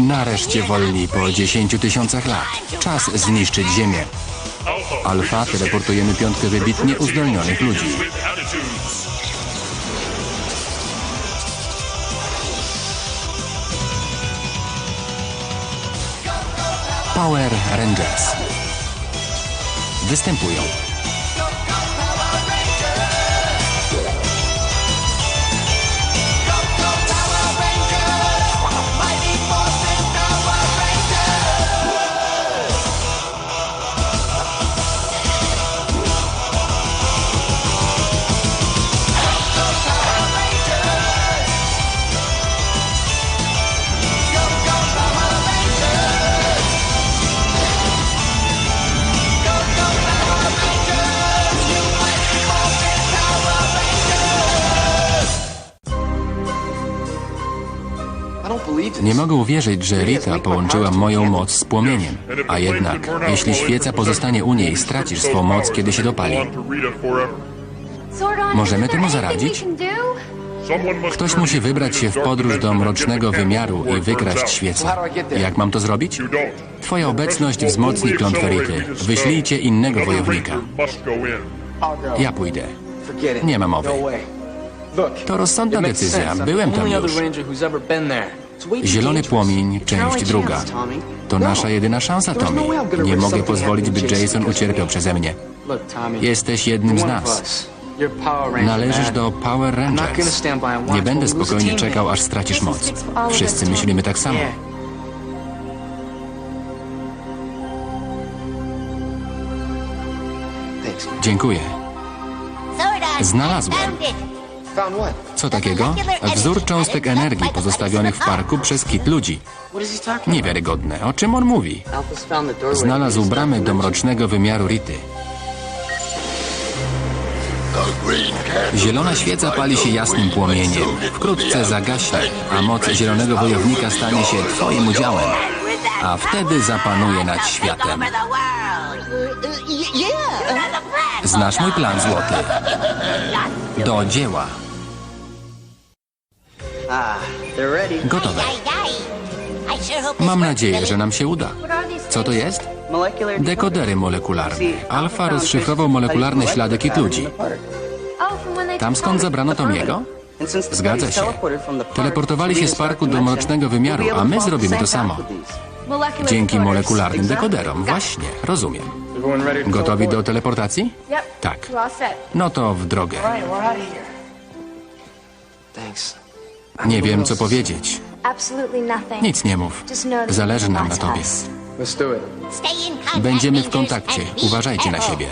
Nareszcie wolni po 10 tysiącach lat. Czas zniszczyć Ziemię. Alfa teleportujemy piątkę wybitnie uzdolnionych ludzi. Power Rangers. Występują uwierzyć, że Rita połączyła moją moc z płomieniem. A jednak, jeśli świeca pozostanie u niej, stracisz swą moc, kiedy się dopali. Możemy temu zaradzić? Ktoś musi wybrać się w podróż do mrocznego wymiaru i wykraść świecę. Jak mam to zrobić? Twoja obecność wzmocni klątwę Rity. Wyślijcie innego wojownika. Ja pójdę. Nie ma mowy. To rozsądna decyzja. Byłem tam już. Zielony płomień, część druga. To nasza jedyna szansa, Tommy. Nie mogę pozwolić, by Jason ucierpiał przeze mnie. Jesteś jednym z nas. Należysz do Power Rangers. Nie będę spokojnie czekał, aż stracisz moc. Wszyscy myślimy tak samo. Dziękuję. Znalazłem. Co takiego? Wzór cząstek energii pozostawionych w parku przez kit ludzi. Niewiarygodne. O czym on mówi? Znalazł bramy do mrocznego wymiaru Rity. Zielona świeca pali się jasnym płomieniem. Wkrótce zagaśnie, a moc zielonego wojownika stanie się twoim udziałem. A wtedy zapanuje nad światem. Znasz mój plan, złoty. Do dzieła. Gotowe. Mam nadzieję, że nam się uda. Co to jest? Dekodery molekularne. Alfa rozszyfrował molekularne ślady kit ludzi. Tam skąd zabrano Tomiego? Zgadza się. Teleportowali się z parku do mrocznego wymiaru, a my zrobimy to samo. Dzięki molekularnym dekoderom. Właśnie, rozumiem. Gotowi do teleportacji? Tak. No to w drogę. Nie wiem, co powiedzieć. Nic nie mów. Zależy nam na tobie. Będziemy w kontakcie. Uważajcie na siebie.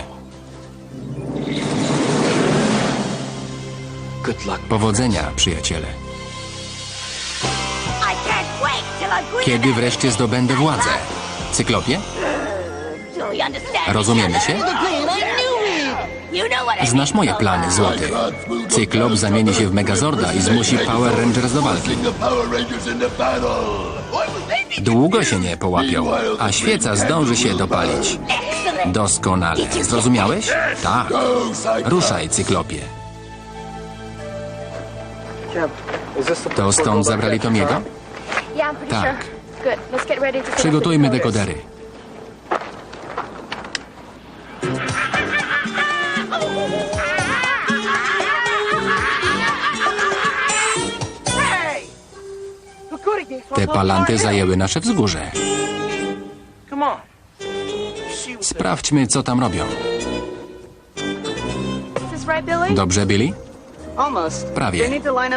Powodzenia, przyjaciele. Kiedy wreszcie zdobędę władzę? Cyklopie? Rozumiemy się? Znasz moje plany, złoty. Cyklop zamieni się w Megazorda i zmusi Power Rangers do walki. Długo się nie połapią, a świeca zdąży się dopalić. Doskonale. Zrozumiałeś? Tak. Ruszaj, Cyklopie. To stąd zabrali Tomiego? Tak. Przygotujmy dekodery. Te palanty zajęły nasze wzgórze. Sprawdźmy, co tam robią. Dobrze, Billy? Prawie.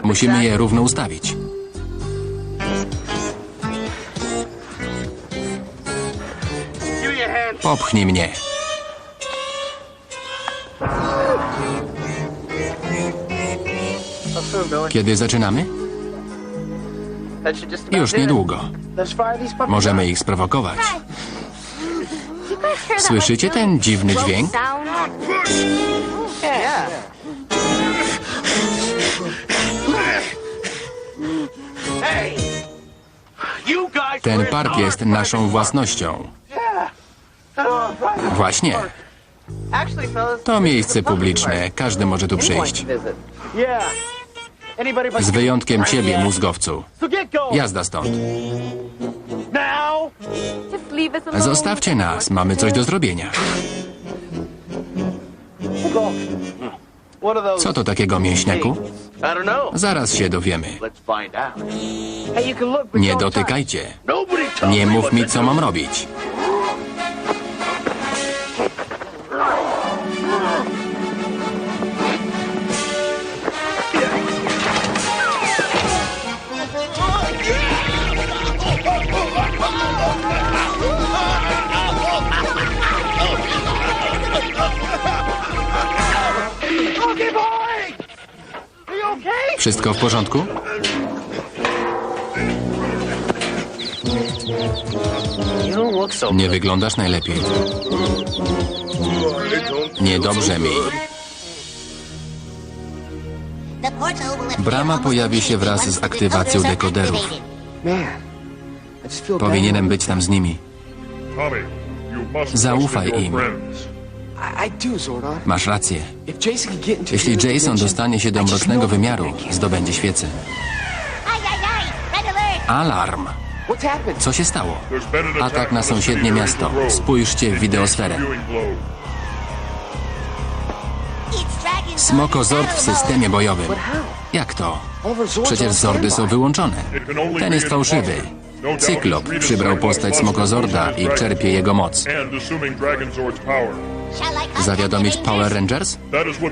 Musimy je równo ustawić. Popchnij mnie. Kiedy zaczynamy? Już niedługo. Możemy ich sprowokować. Słyszycie ten dziwny dźwięk? Ten park jest naszą własnością. Właśnie. To miejsce publiczne. Każdy może tu przyjść. Z wyjątkiem ciebie, mózgowcu. Jazda stąd. Zostawcie nas, mamy coś do zrobienia. Co to takiego, mięśniaku? Zaraz się dowiemy. Nie dotykajcie. Nie mów mi, co mam robić. Wszystko w porządku? Nie wyglądasz najlepiej. Niedobrze mi. Brama pojawi się wraz z aktywacją dekoderów. Powinienem być tam z nimi. Zaufaj im. Masz rację. Jeśli Jason dostanie się do mrocznego wymiaru, zdobędzie świecę. Alarm! Co się stało? Atak na sąsiednie miasto. Spójrzcie w wideosferę. Smokozord w systemie bojowym. Jak to? Przecież zordy są wyłączone. Ten jest fałszywy. No Cyklop przybrał postać Smokozorda i czerpie jego moc. Zawiadomić Power Rangers?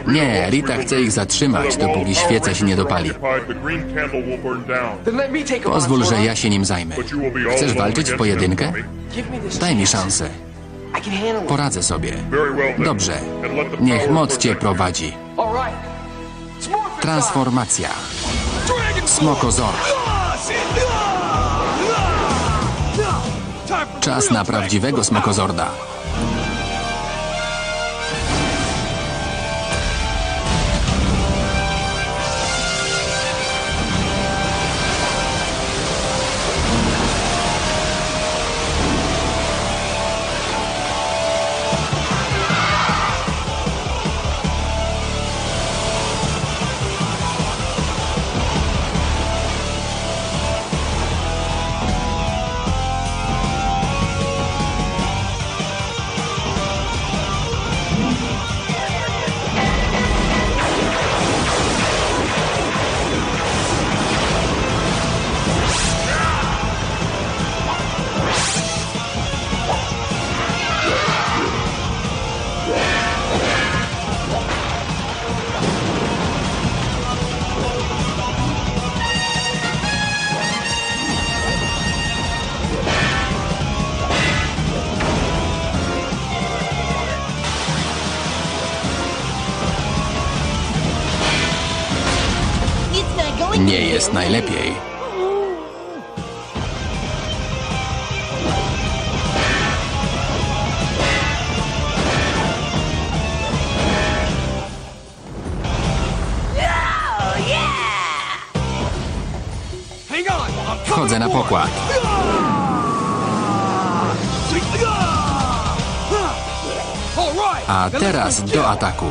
Nie, Rita chce ich zatrzymać, dopóki świeca się nie dopali. Pozwól, że ja się nim zajmę. Chcesz walczyć w pojedynkę? Daj mi szansę. Poradzę sobie. Dobrze. Niech moc cię prowadzi. Transformacja. Smokozord. Czas na prawdziwego Smokozorda. Najlepiej. Wchodzę na pokład. A teraz do ataku.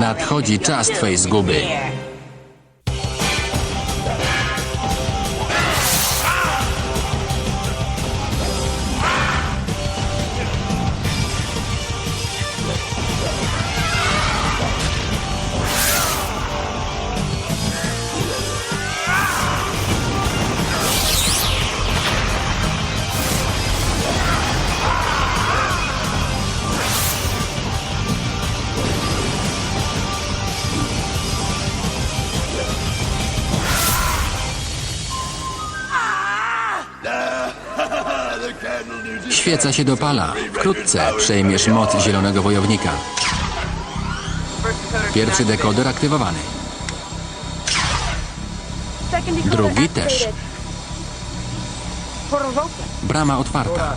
Nadchodzi czas twej zguby. Świeca się dopala. Wkrótce przejmiesz moc zielonego wojownika. Pierwszy dekoder aktywowany. Drugi też. Brama otwarta.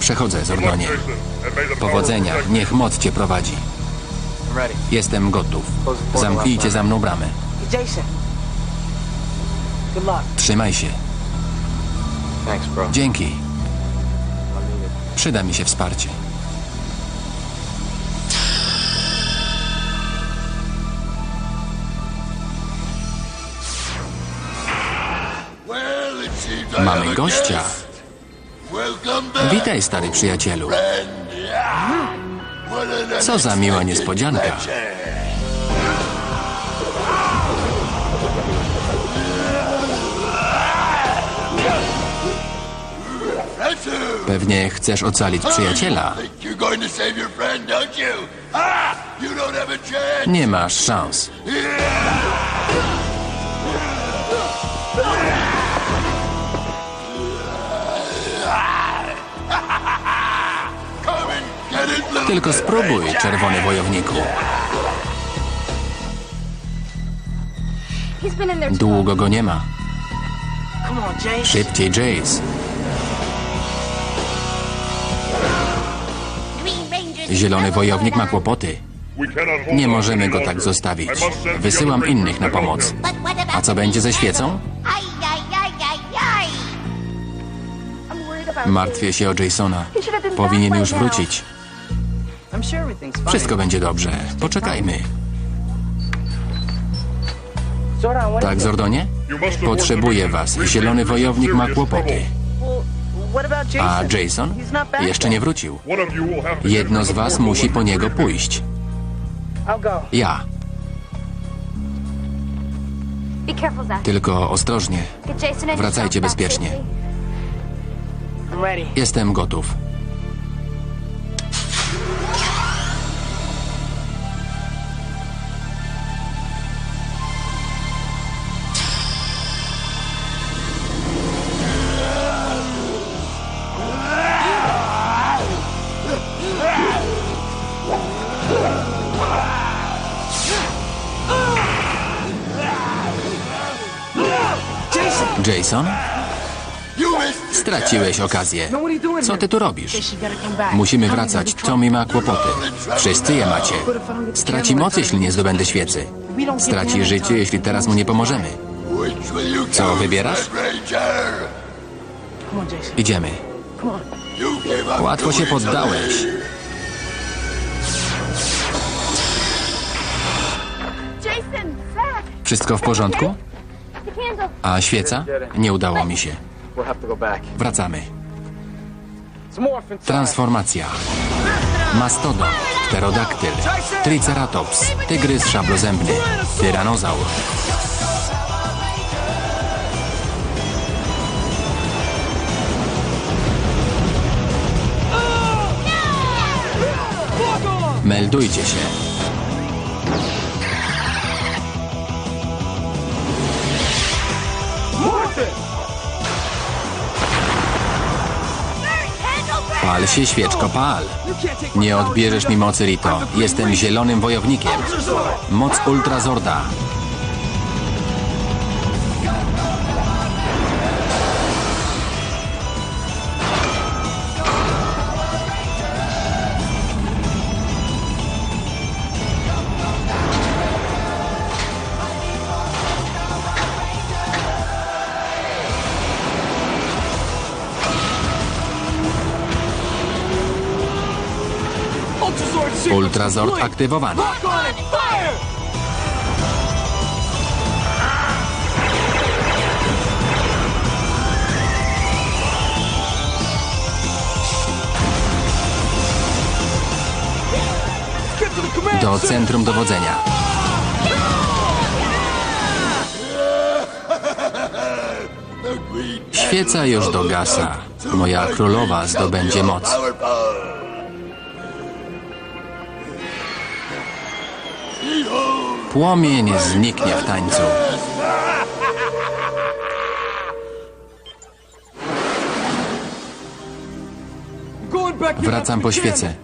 Przechodzę, Zordonie. Powodzenia, niech moc cię prowadzi. Jestem gotów. Zamknijcie za mną bramę. Trzymaj się. Dzięki. Przyda mi się wsparcie. Mamy gościa. Witaj, stary przyjacielu. Co za miła niespodzianka. Pewnie chcesz ocalić przyjaciela. You? Ah! Nie masz szans. Tylko spróbuj, czerwony wojowniku. Długo go nie ma. Szybciej, Jace. Zielony wojownik ma kłopoty. Nie możemy go tak zostawić. Wysyłam innych na pomoc. A co będzie ze świecą? Martwię się o Jasona. Powinien już wrócić. Wszystko będzie dobrze. Poczekajmy. Tak, Zordonie? Potrzebuję was. Zielony wojownik ma kłopoty. A Jason? Jeszcze nie wrócił. Jedno z was musi po niego pójść. Ja. Tylko ostrożnie. Wracajcie bezpiecznie. Jestem gotów. Jason? Straciłeś okazję. Co ty tu robisz? Musimy wracać. Tommy ma kłopoty. Wszyscy je macie. Straci moc, jeśli nie zdobędę świecy. Straci życie, jeśli teraz mu nie pomożemy. Co wybierasz? Idziemy. Łatwo się poddałeś. Wszystko w porządku? A świeca? Nie udało mi się. Wracamy. Transformacja. Mastodon, pterodaktyl, triceratops, tygrys szablozębny, tyranozaur. Meldujcie się. Pal się, świeczko, pal. Nie odbierzesz mi mocy, Rito. Jestem zielonym wojownikiem. Moc Ultrazorda. Ultrazord aktywowany. Do centrum dowodzenia. Świeca już dogasa. Moja królowa zdobędzie moc. Płomień zniknie w tańcu. Wracam po świecę.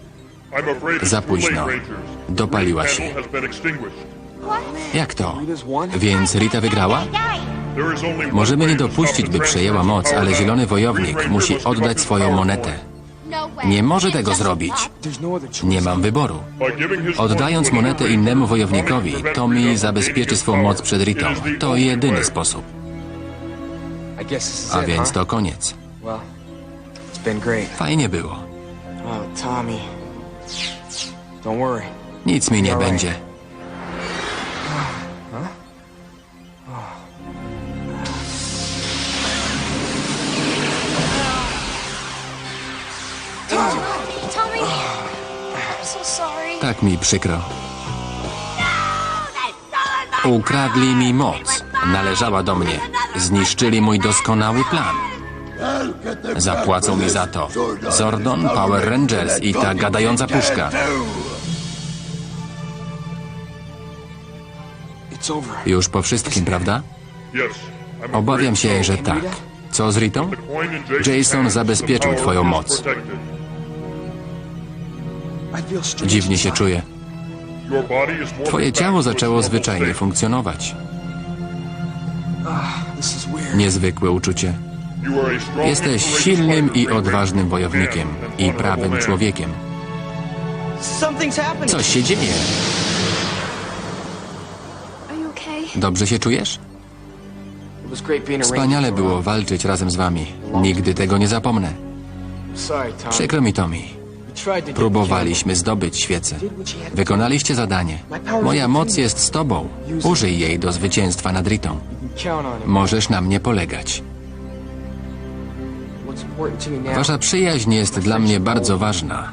Za późno. Dopaliła się. Jak to? Więc Rita wygrała? Możemy nie dopuścić, by przejęła moc, ale zielony wojownik musi oddać swoją monetę. Nie może tego zrobić. Nie mam wyboru. Oddając monetę innemu wojownikowi, Tommy zabezpieczy swą moc przed Ritą. To jedyny sposób. A więc to koniec. Fajnie było. Nic mi nie będzie. Mi przykro. Ukradli mi moc. Należała do mnie. Zniszczyli mój doskonały plan. Zapłacą mi za to. Zordon, Power Rangers i ta gadająca puszka. Już po wszystkim, prawda? Obawiam się, że tak. Co z Ritą? Jason zabezpieczył twoją moc. Dziwnie się czuję. Twoje ciało zaczęło zwyczajnie funkcjonować. Niezwykłe uczucie. Jesteś silnym i odważnym wojownikiem i prawym człowiekiem. Coś się dzieje. Dobrze się czujesz? Wspaniale było walczyć razem z wami. Nigdy tego nie zapomnę. Przykro mi, Tommy. Próbowaliśmy zdobyć świecę. Wykonaliście zadanie. Moja moc jest z tobą. Użyj jej do zwycięstwa nad Ritą. Możesz na mnie polegać. Wasza przyjaźń jest dla mnie bardzo ważna.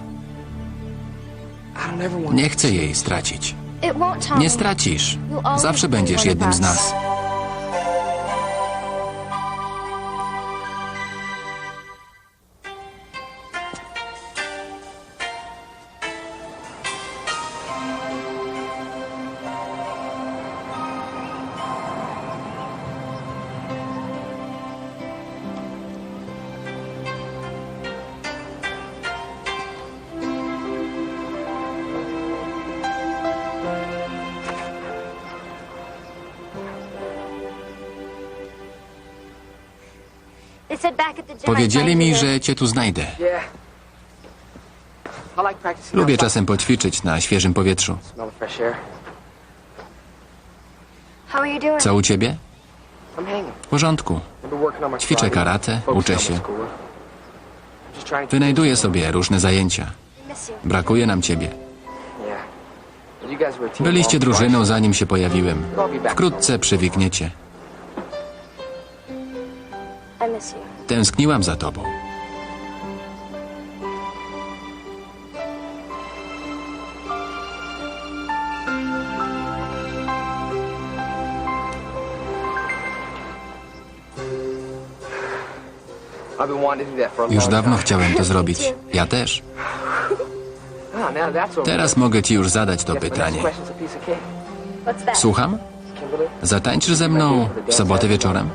Nie chcę jej stracić. Nie stracisz. Zawsze będziesz jednym z nas. Powiedzieli mi, że cię tu znajdę. Lubię czasem poćwiczyć na świeżym powietrzu. Co u ciebie? W porządku. Ćwiczę karate, uczę się. Wynajduję sobie różne zajęcia. Brakuje nam ciebie. Byliście drużyną zanim się pojawiłem. Wkrótce przywikniecie. Tęskniłam za tobą. I've been wanting to do that for a Już long dawno time. chciałem to zrobić. Ja też. Ah. Teraz mogę ci już zadać to pytanie. Słucham? Zatańczysz ze mną w sobotę wieczorem?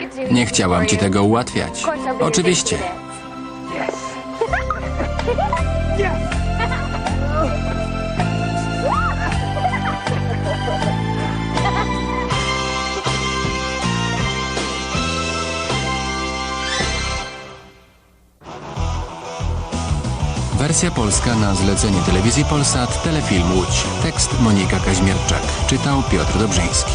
Easy Nie chciałam ci tego ułatwiać. Oczywiście. Wersja polska na zlecenie telewizji Polsat, telefilm Łódź. Tekst Monika Kaźmierczak. Czytał Piotr Dobrzyński.